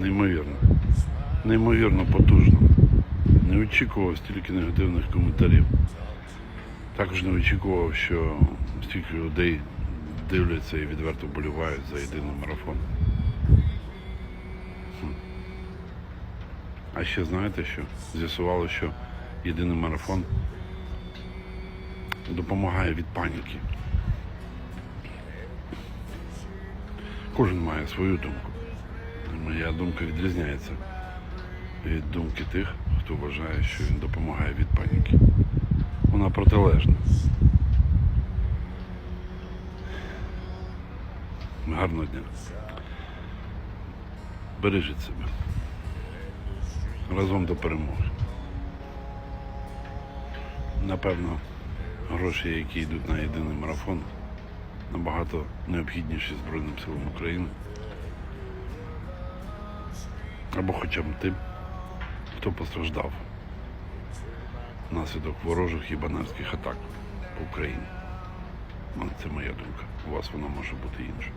Неймовірно. Неймовірно потужно. Не очікував стільки негативних коментарів. Також не очікував, що стільки людей дивляться і відверто вболівають за єдиний марафон. А ще знаєте що? З'ясувало, що єдиний марафон допомагає від паніки. Кожен має свою думку. Моя думка відрізняється від думки тих, хто вважає, що він допомагає від паніки. Вона протилежна. Гарного дня. Бережіть себе. Разом до перемоги. Напевно, гроші, які йдуть на єдиний марафон, набагато необхідніші Збройним силам України. Або хоча б тим, хто постраждав внаслідок ворожих і банарських атак по Україні. Це моя думка. У вас вона може бути інша.